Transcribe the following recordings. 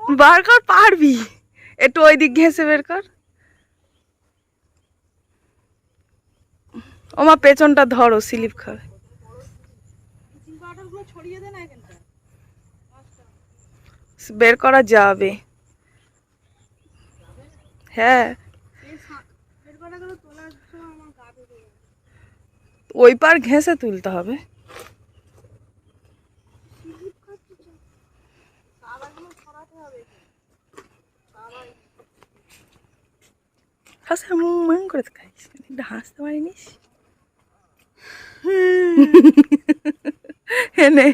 বার কর, পারবি। একটু ওই দিক ঘেঁষে বের কর। ওমা, পেছনটা ধরো স্লিপ খাবে বের করা যাবে। হ্যাঁ। ওই পার ঘেঁষে তুলতে হবে। হাসে মন করে খাইস একটু হাসতে পারিনিস এনে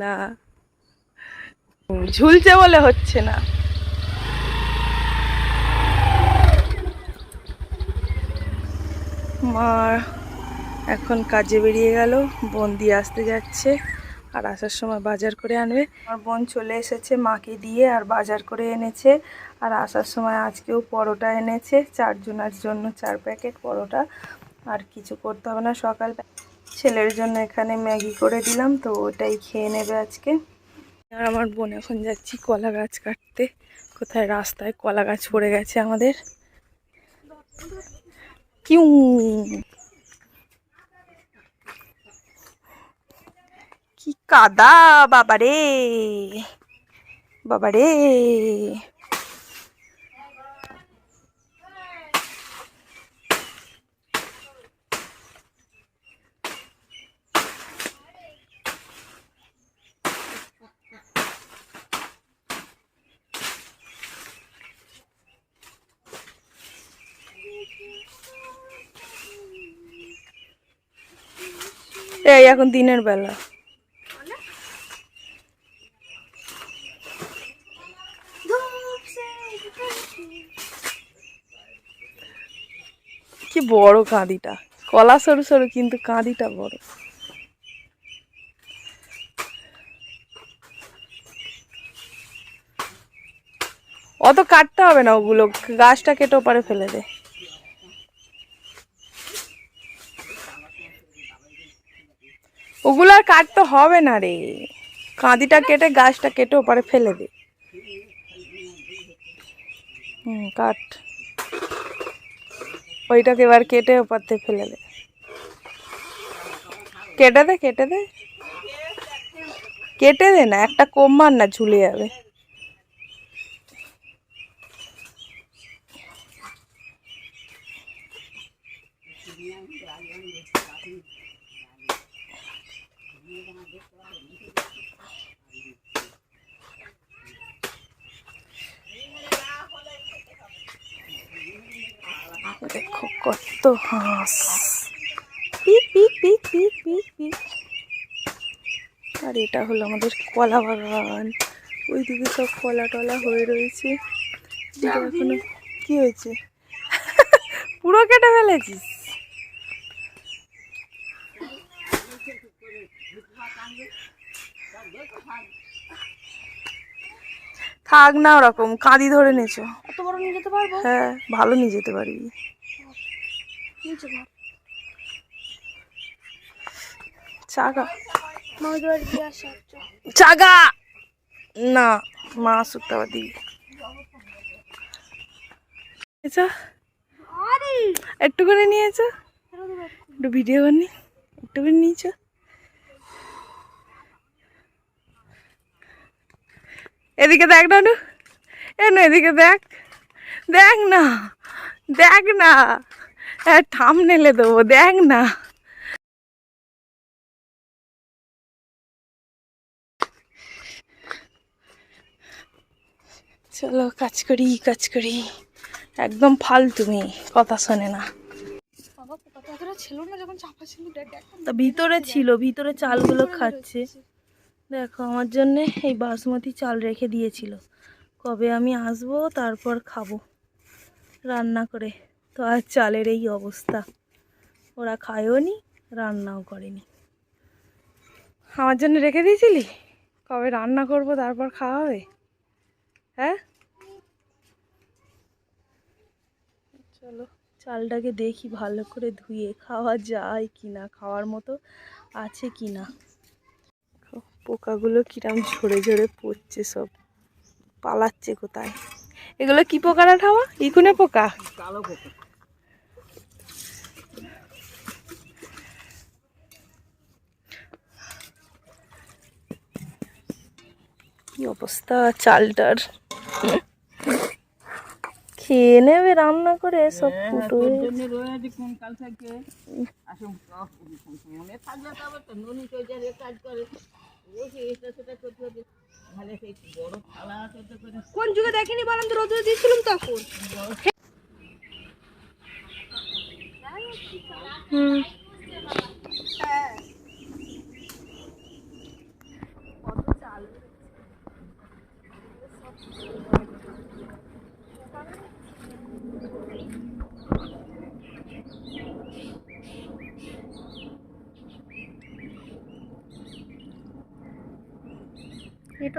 না ঝুলছে বলে হচ্ছে না। মা এখন কাজে বেরিয়ে গেল বন্দি আসতে যাচ্ছে। আর আসার সময় বাজার করে আনবে। আমার বোন চলে এসেছে মাকে দিয়ে আর বাজার করে এনেছে। আর আসার সময় আজকেও পরোটা এনেছে। চারজনের জন্য চার প্যাকেট পরোটা। আর কিছু করতে হবে না, সকাল ছেলের জন্য এখানে ম্যাগি করে দিলাম, তো ওটাই খেয়ে নেবে আজকে। আর আমার বোন এখন যাচ্ছি কলা গাছ কাটতে। কোথায়? রাস্তায় কলা গাছ পড়ে গেছে আমাদের। কিউ কি কাদা বাবারে। বাবারে। এই এখন দিনের বেলা। বড় কাঁদিটা। কলা সরু সরু, কিন্তু কাঁদিটা বড়। অত কাটতে হবে না ওগুলো, গাছটা কেটে ওপারে ফেলে দে। ওগুলো আর কাটতে হবে না রে। কাঁদিটা কেটে, গাছটা কেটে ওপারে ফেলে দে। হুম, কাট। ওইটাকে এবার কেটে ওপার থেকে ফেলে দে। কেটে দে কেটে দে। কেটে দে না, একটা কম না ঝুলে যাবে। দেখো কত হাঁস। আর এটা হলো আমাদের কলা বাগান। ওইদিকে সব কলা টলা হয়ে রয়েছে। এখনও কি হয়েছে? পুরো কেটে ফেলেছিস? থাক না ওরকম কাঁদি ধরে নেছো এত বড় নিয়ে যেতে পারব? হ্যাঁ ভালো নিয়ে যেতে পারবি। চাগা। চাগা! না মা আচ্ছা একটু করে নিয়েছো? একটু ভিডিও করনি একটু করে নিয়েছো? এদিকে দেখ নানু। এ না এদিকে দেখ। দেখ না দেখ না। হ্যাঁ ঠাম নেলে দেবো দেখ না। চলো কাজ করি কাজ করি। একদম ফালতু মেয়ে কথা শোনে না। তা ভিতরে ছিল ভিতরে চালগুলো খাচ্ছে। দেখো আমার জন্যে এই বাসমতি চাল রেখে দিয়েছিল। কবে আমি আসব তারপর খাব। রান্না করে। তো আর চালের এই অবস্থা। ওরা খায়ও নি, রান্নাও করেনি। আমার জন্য রেখে দিয়েছিলি? কবে রান্না করব, তারপর খাওয়া হবে? হ্যাঁ? চলো, চালটাকে দেখি, ভালো করে ধুয়ে খাওয়া যায় কি না খাওয়ার মতো আছে কি না পোকাগুলো কিরাম ঝরে ঝরে পড়ছে সব। পালাচ্ছে কোথায়? এগুলো কি পোকারা ঠামা ইকুনে পোকা। কি অবস্থা? চালটার। খেয়ে নেবে রান্না করে সব ফুটো। হয়ে গেছে। কোন যুগে দেখিনি বলেন তো রোদ দিয়েছিলাম তখন। হুম।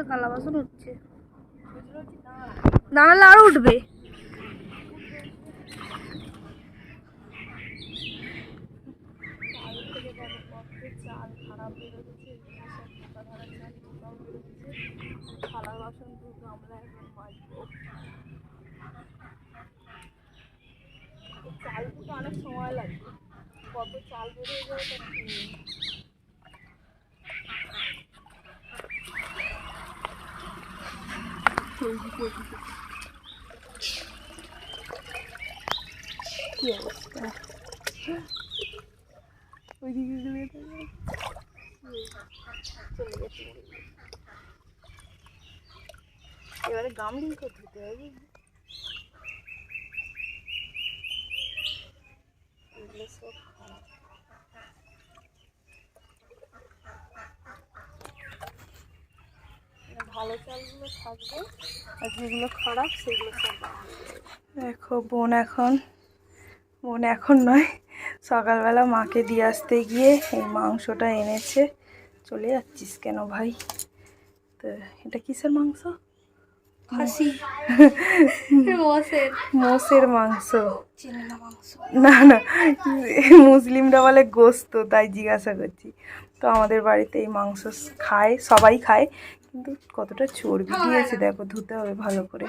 থালা বাসন উঠছে দাঁড়ালে আরও উঠবে। অনেক সময় লাগবে কত চাল বেরিয়ে যাবে তার ঠিক নেই। কি অবস্থা ওইদিকে চলে গেছে এবারে গামলিং করতে হবে? এগুলো সব খারাপ। ভালো চালগুলো থাকবে আর যেগুলো খারাপ সেগুলো দেখো বোন এখন বোন এখন নয় সকালবেলা মাকে দিয়ে আসতে গিয়ে এই মাংসটা এনেছে। চলে যাচ্ছিস কেন ভাই? তো এটা কিসের মাংস? খাসি। মোষের। মোষের মাংস। না না মুসলিমরা বলে গোস্ত তাই জিজ্ঞাসা করছি। তো আমাদের বাড়িতে এই মাংস খায় সবাই খায় কিন্তু কতটা চর্বি দিয়েছে দেখো ধুতে হবে ভালো করে।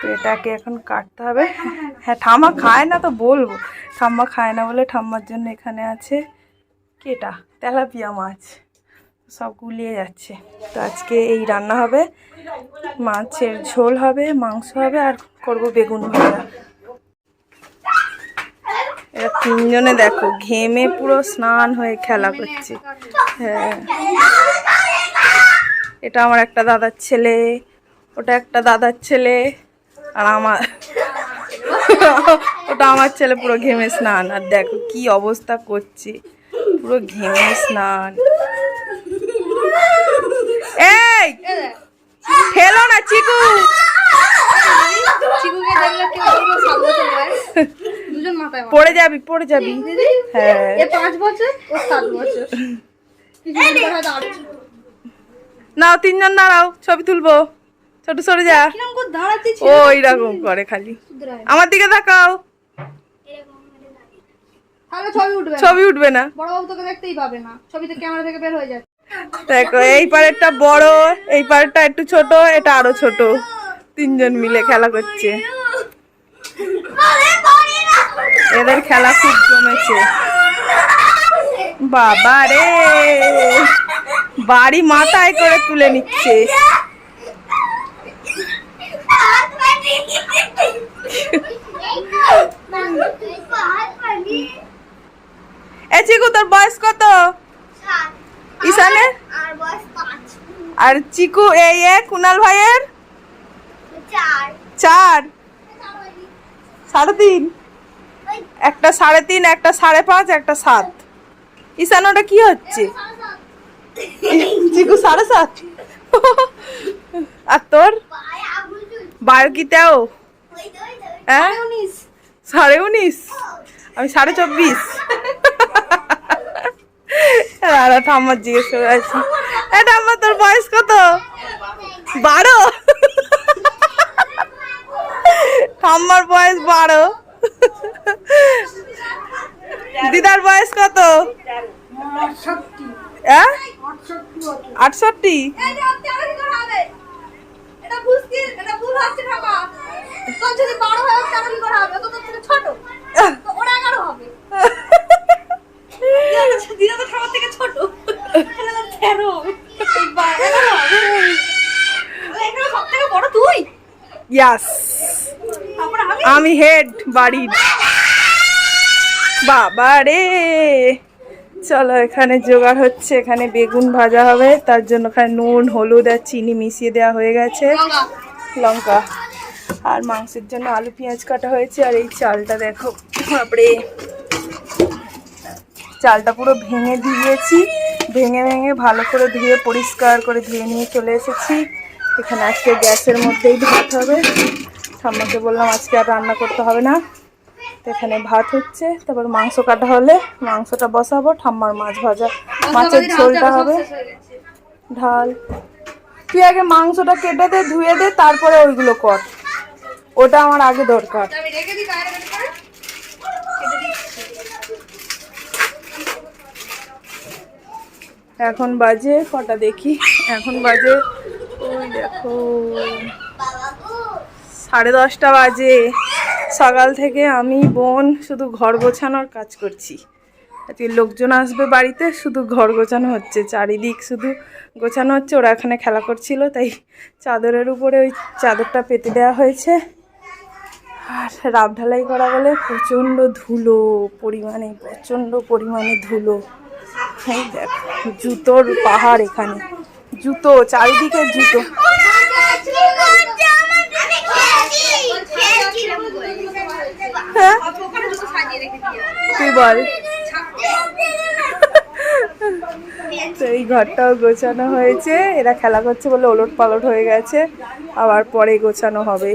তো এটাকে এখন কাটতে হবে। হ্যাঁ ঠাম্মা খায় না তো বলব। ঠাম্মা খায় না বলে ঠাম্মার জন্য এখানে আছে কেটা তেলাপিয়া মাছ। সব গুলিয়ে যাচ্ছে। তো আজকে এই রান্না হবে। মাছের ঝোল হবে মাংস হবে আর করব বেগুন ভাজা। এরা তিনজনে দেখো ঘেমে পুরো স্নান হয়ে খেলা করছে। হ্যাঁ। এটা আমার একটা দাদার ছেলে ওটা একটা দাদার ছেলে আর আমার ওটা আমার ছেলে পুরো ঘেমে স্নান। আর দেখো কি অবস্থা করছে পুরো ঘেমে স্নান। এই! ফেলো না চিকু। পড়ে যাবি পড়ে যাবি। হ্যাঁ। পাঁচ বছর ও সাত বছর। নাও তিনজন দাঁড়াও ছবি তুলবো। ছোট সরে যা। ও এইরকম করে খালি। আমার দিকে তাকাও। ছবি উঠবে না। দেখতেই পাবে না। ছবিতে ক্যামেরা থেকে বের হয়ে যায়। দেখো এই পারেরটা বড় এই পারেরটা একটু ছোট এটা আরও ছোট। তিনজন মিলে খেলা করছে। এদের খেলা খুব জমেছে। বাবা রে বাড়ি মাথায় করে তুলে নিচ্ছে। এ চিকু, তোর বয়স কত? ঈশানের? আর চিকু এই এ, কুনাল ভাইয়ের? চার। সাড়ে তিন। একটা সাড়ে তিন, একটা সাড়ে পাঁচ, একটা সাত। ঈশান, ওটা কি হচ্ছে? চিকু সাড়ে সাত। আর তোর? পায়ে আঙুল তুল বার কি তেও ওই তো ওই তো হ্যাঁ? সাড়ে উনিশ। আমি সাড়ে চব্বিশ। আর ঠাম্মার জিজ্ঞেস করে আছি এ ঠাম্মা তোর বয়স কত? বারো। ঠাম্মার বয়স বারো। দিদার বয়স কত? হ্যাঁ আটষট্টি। হয় তুই? ইয়াস আমি? আমি হেড বাড়ির। বাবা রে চলো, এখানে জোগাড় হচ্ছে, এখানে বেগুন ভাজা হবে, তার জন্য এখানে নুন, হলুদ আর চিনি মিশিয়ে দেওয়া হয়ে গেছে। লঙ্কা। আর মাংসের জন্য আলু পেঁয়াজ কাটা হয়েছে, আর এই চালটা দেখো, বাপরে। চালটা পুরো ভেঙে দিয়েছি, ভেঙে ভেঙে ভালো করে ধুয়ে, পরিষ্কার করে ধুয়ে নিয়ে চলে এসেছি। এখানে আজকে গ্যাসের মধ্যেই ভাত হবে। ঠাম্মাকে বললাম আজকে আর রান্না করতে হবে না। তো এখানে ভাত হচ্ছে তারপর মাংস কাটা হলে মাংসটা বসাবো ঠাম্মার মাছ ভাজা মাছের ঝোলটা হবে। ঢাল। তুই আগে মাংসটা কেটে দে ধুয়ে দে তারপরে ওইগুলো কর। ওটা আমার আগে দরকার। এখন বাজে কটা দেখি। এখন বাজে ওই দেখো সাড়ে দশটা বাজে। সকাল থেকে আমি, বোন, শুধু ঘর গোছানোর কাজ করছি। আজকে লোকজন আসবে বাড়িতে, শুধু ঘর গোছানো হচ্ছে। চারিদিক শুধু গোছানো হচ্ছে, ওরা এখানে খেলা করছিল, তাই চাদরের উপরে ওই চাদরটা পেতে দেওয়া হয়েছে। আর রাব ঢালাই করা বলে প্রচণ্ড ধুলো, পরিমাণে, প্রচণ্ড পরিমাণে ধুলো। এই দেখো, জুতোর পাহাড় এখানে। জুতো, চারিদিকে জুতো। হ্যাঁ বল। তো এই ঘরটাও গোছানো হয়েছে। এরা খেলা করছে বলে ওলট পালট হয়ে গেছে। আবার পরে গোছানো হবে।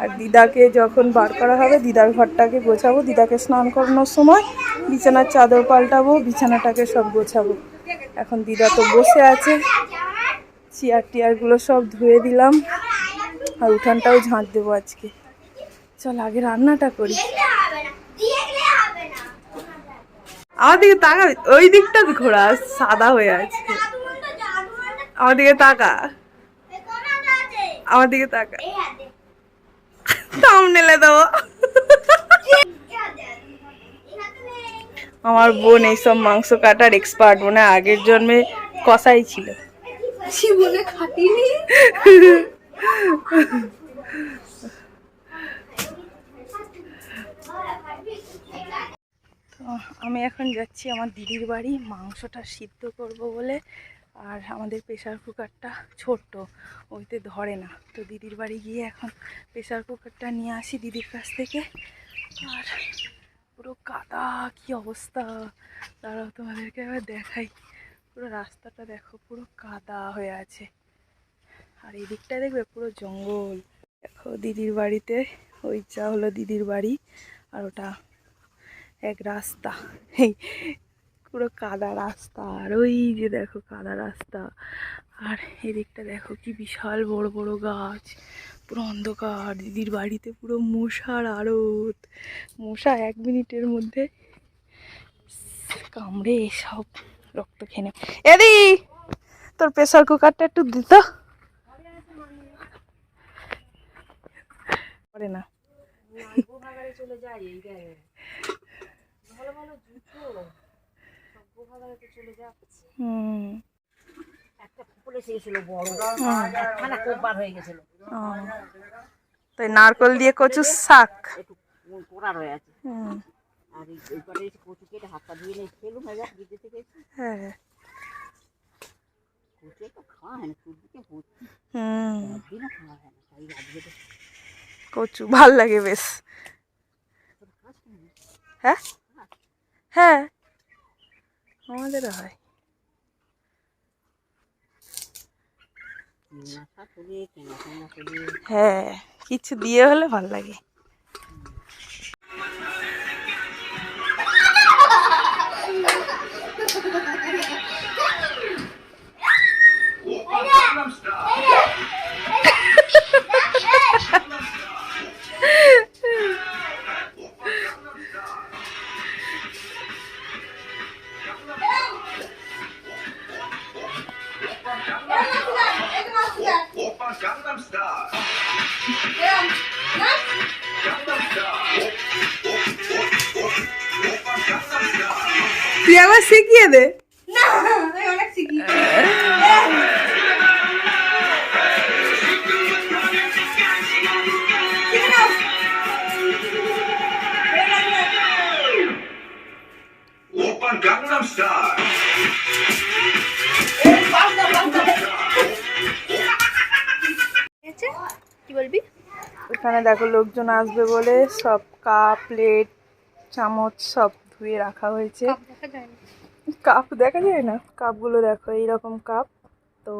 আর দিদাকে যখন বার করা হবে, দিদার ঘরটাকে গোছাবো। দিদাকে স্নান করানোর সময় বিছানার চাদর পাল্টাবো, বিছানাটাকে সব গোছাবো। এখন দিদা তো বসে আছে। চেয়ার টিয়ারগুলো সব ধুয়ে দিলাম। আর উঠানটাও ঝাঁট দেবো আজকে। চল আগে রান্নাটা করি। আমার দিকে তাকা ওই দিকটা ঘোরা সাদা হয়ে আছে। আমার দিকে তাকা। আমার দিকে তাকা। থামনেলে দেবো। আমার বোন এইসব মাংস কাটার এক্সপার্ট মানে আগের জন্মে কষাই ছিল। জীবনে খাটিনি। আমি এখন যাচ্ছি আমার দিদির বাড়ি, মাংসটা সিদ্ধ করব বলে। আর আমাদের প্রেশার কুকারটা ছোট্ট, ওইতে ধরে না। তো দিদির বাড়ি গিয়ে এখন প্রেশার কুকারটা নিয়ে আসি দিদির কাছ থেকে। আর পুরো কাদা, কি অবস্থা? দাঁড়াও তোমাদেরকে এবার দেখাই। পুরো রাস্তাটা দেখো, পুরো কাদা হয়ে আছে। আর এই দিকটা দেখবে পুরো জঙ্গল। দেখো দিদির বাড়িতে ওইটা হলো দিদির বাড়ি, আর ওটা এক রাস্তা। এই পুরো কাদা রাস্তা, আর ওই যে দেখো কাদা রাস্তা। আর এদিকটা দেখো কি বিশাল বড় বড় গাছ, পুরো অন্ধকার। দিদির বাড়িতে পুরো মশার আড়ত। মশা এক মিনিটের মধ্যে কামড়ে সব রক্ত খেয়ে নেবে। এদি তোর প্রেশার কুকারটা একটু দিত করে না। হুম। মানে খুব বার হয়ে গেছিল তাই নারকল দিয়ে কচুর শাক। একটু হয়ে আছে হুম, আর এই এই পারে কচু কেটে হাত পা ধুয়ে নিয়ে খেলুম হয়ে। থেকে। হ্যাঁ কচু তো খাওয়া হয় না চুলদিকে ভর্তি হুম। খাওয়া হয় না তাই আজকে তো কচু ভালো লাগে বেশ। হ্যাঁ? হ্যাঁ। আমাদেরও হয়। হ্যাঁ কিছু দিয়ে হলে ভালো লাগে। Gangnam Style. Damn. Gangnam Style. তুই আবার শিখিয়ে দে না আমি অনেক শিখি Gangnam Style. এখানে দেখো লোকজন আসবে বলে সব কাপ প্লেট চামচ সব ধুয়ে রাখা হয়েছে। দেখা যায় না। কাপ দেখা যায় না? কাপগুলো দেখো এইরকম কাপ। তো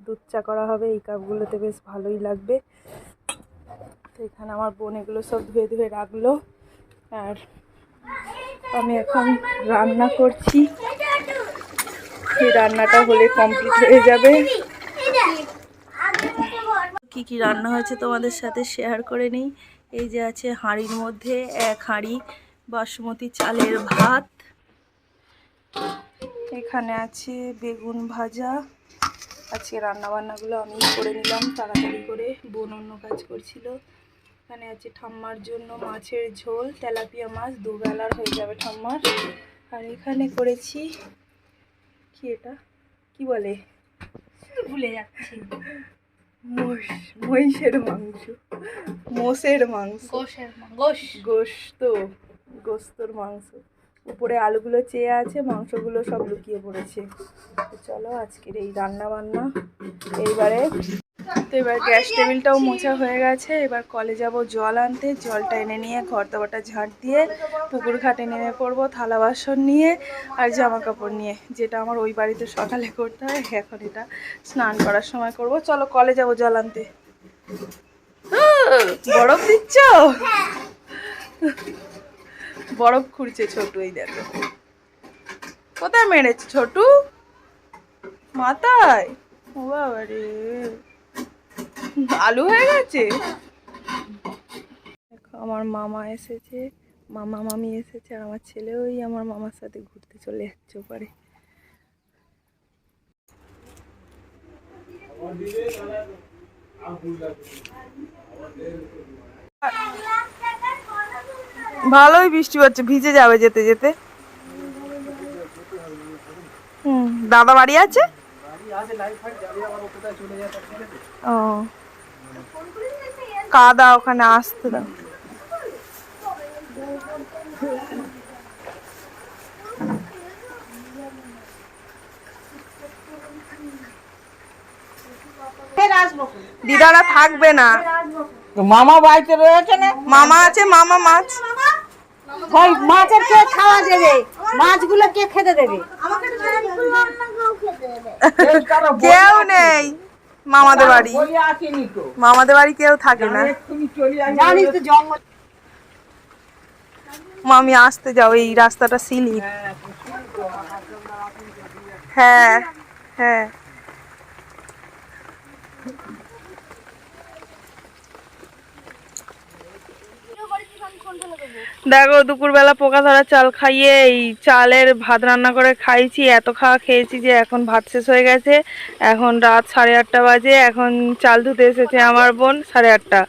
দুধ চা করা হবে এই কাপগুলোতে বেশ ভালোই লাগবে। তো এখানে আমার বোন এগুলো সব ধুয়ে ধুয়ে রাখল। আর আমি এখন রান্না করছি। এই রান্নাটা হলে কমপ্লিট হয়ে যাবে। কি কি রান্না হয়েছে তোমাদের সাথে শেয়ার করে নিই। এই যে আছে হাঁড়ির মধ্যে এক হাঁড়ি, বাসমতি চালের ভাত। এখানে আছে বেগুন ভাজা। আজকে রান্না বান্নাগুলো আমি করে নিলাম, তাড়াতাড়ি করে বোন অন্য কাজ করছিল। এখানে আছে ঠাম্মার জন্য মাছের ঝোল, তেলাপিয়া মাছ, দুবেলার হয়ে যাবে ঠাম্মার। আর এখানে করেছি, কি এটা? কি বলে? ভুলে যাচ্ছি। মোষ মহিষের মাংস। মোষের মাংস। গোশের মা গোশ। গোস্ত গোস্তর মাংস। উপরে আলুগুলো চেয়ে আছে মাংসগুলো সব লুকিয়ে পড়েছে। চলো আজকের এই রান্না বান্না এইবারে তো এবার গ্যাস টেবিলটাও মোছা হয়ে গেছে। এবার কলে যাব জল আনতে। জলটা এনে নিয়ে ঘর দাবাটা ঝাঁট দিয়ে পুকুর ঘাটে নেমে পড়ব থালা বাসন নিয়ে আর জামা কাপড় নিয়ে যেটা আমার ওই বাড়িতে সকালে করতে হয় এখন এটা স্নান করার সময় করব। চলো কলে যাব জল আনতে। আহ, বরফ দিচ্ছ? বরফ খুঁড়ছে ছোটু এই দেখো। কোথায় মেরেছে ছোটু? মাথায়? ও বাবা রে আলু হয়ে গেছে? দেখো আমার মামা এসেছে। মামা মামি এসেছে আর আমার ছেলে ওই আমার মামার সাথে ঘুরতে চলে যাচ্ছে ওপারে। ভালোই বৃষ্টি হচ্ছে ভিজে যাবে যেতে যেতে। হুম দাদা বাড়ি আছে? ও। কাদা ওখানে আসতে দাও। দিদারা থাকবে না। মামা বাড়িতে রয়েছে না? মামা আছে মামা মাছ। মাছের কে খাওয়া দেবে? মাছগুলো কে খেতে দেবে? আমাকে তো জানাবি কেউ নেই। মামাদের বাড়ি। মামাদের বাড়ি কেউ থাকে না। জানিস তো জঙ্গল। মামি আসতে যাও এই রাস্তাটা সিলি হ্যাঁ হ্যাঁ। দেখো, দুপুরবেলা পোকা ধরা চাল খাইয়ে এই চালের ভাত রান্না করে খাইছি, এত খাওয়া খেয়েছি যে এখন ভাত শেষ হয়ে গেছে। এখন রাত সাড়ে আটটা বাজে, এখন চাল ধুতে এসেছে আমার বোন সাড়ে আটটা।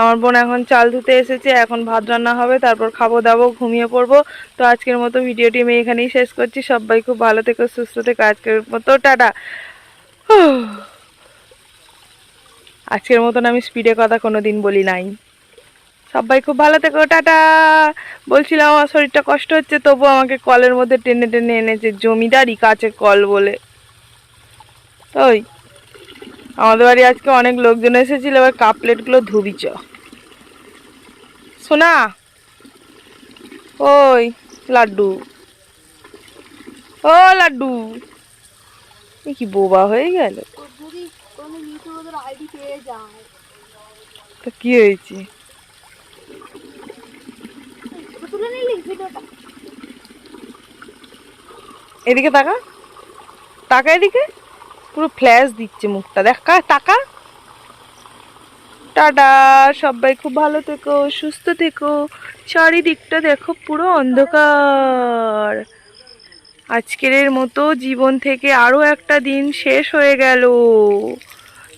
আমার বোন এখন চাল ধুতে এসেছে, এখন ভাত রান্না হবে, তারপর খাব, দাবো, ঘুমিয়ে পড়ব। তো আজকের মতো ভিডিওটি আমি এখানেই শেষ করছি, সবাই খুব ভালো থেকে, সুস্থ থেকো, আজকের মতো টাটা। আজকের মতন আমি স্পিডে কথা কোনো দিন বলি নাই। সবাই খুব ভালো থেকো টাটা। বলছিলাম আমার শরীরটা কষ্ট হচ্ছে তবু আমাকে কলের মধ্যে টেনে টেনে এনেছে জমিদারি কাছে কল বলে। ওই আমাদের বাড়ি আজকে অনেক লোকজন এসেছিল এবার কাপ প্লেটগুলো ধুবি চ। শোনা ওই লাড্ডু। ও লাড্ডু। এ কি বোবা হয়ে গেল? তা কি হয়েছে তুলে নিলি ভিডিওটা এদিকে তাকা। তাকা এদিকে। পুরো ফ্ল্যাশ দিচ্ছে মুখটা। দেখ তাকা। টাটা, সবাই খুব ভালো থেকো, সুস্থ থেকো। চারিদিকটা দেখো পুরো অন্ধকার। আজকের মতো জীবন থেকে আরও একটা দিন শেষ হয়ে গেল।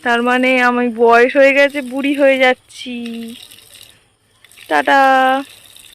তার মানে আমি বয়স হয়ে গেছে, বুড়ি হয়ে যাচ্ছি। টাটা।